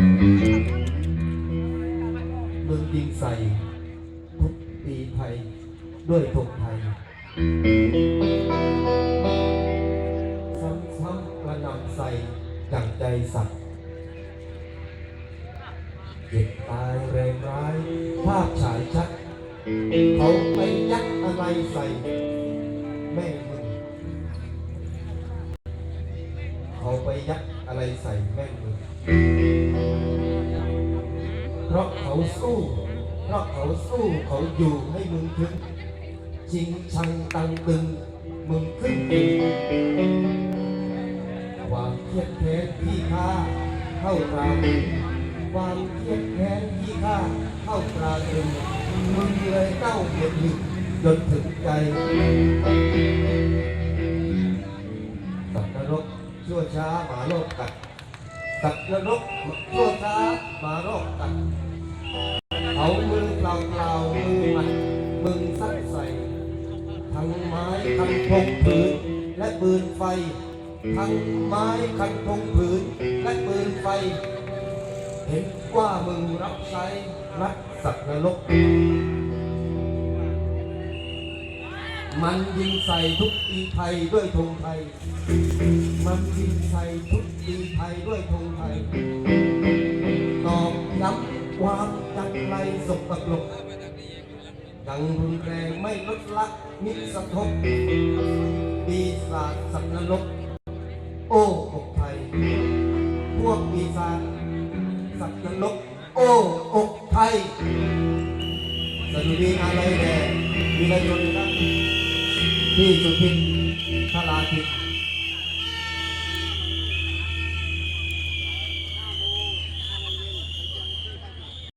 เมึงยิงใส่ทุบตีไทย ด้วยธงไทย ซ้ำๆกระนำใส่ดังใจสัตว์เจ็บตายแรงร้าย ภาพฉายชัด เขาไปยัดอะไรใส่ แม่มึง เขาไปยัดอะไรใส่แม่มึง เพราะเขาสู้เพราะเขาสู้เขาอยู่ให้มึงถึงจริงชังตังตึงมึงขึ้นตึงความเครียดแค้นที่ข้าเข้าตราตึงความเครียดแค้นที่ข้าเข้าตราตึงมึงเลยเต้าเหยียดหยุดจนถึงใจสัตว์นรกชั่วช้าหมาโลกกัดสัตว์นรกชั่วช้าหมาโลกกัด เอามือเปล่าเปล่ามือมันมึงซัดใส่ทั้งไม้คันธงผืนและปืนไฟ ทั้งไม้คันธงผืนและปืนไฟ เห็นว่ามึงรับใช้รักสัตว์นรกมันยิงใส่ทุกตีไทยด้วยธงไทย มันยิงใส่ทุกตีไทยด้วยธงไทย ตอกย้ำ ความจังไรสกปรกยังรุนแรงไม่ลดละมิสะทบปีศาจสัตว์นรก โอ้อกไทย พวกปีศาจสัตว์นรก โอ้อกไทยสดุดีอะไรแด่วีรชนครับพี่สุพิน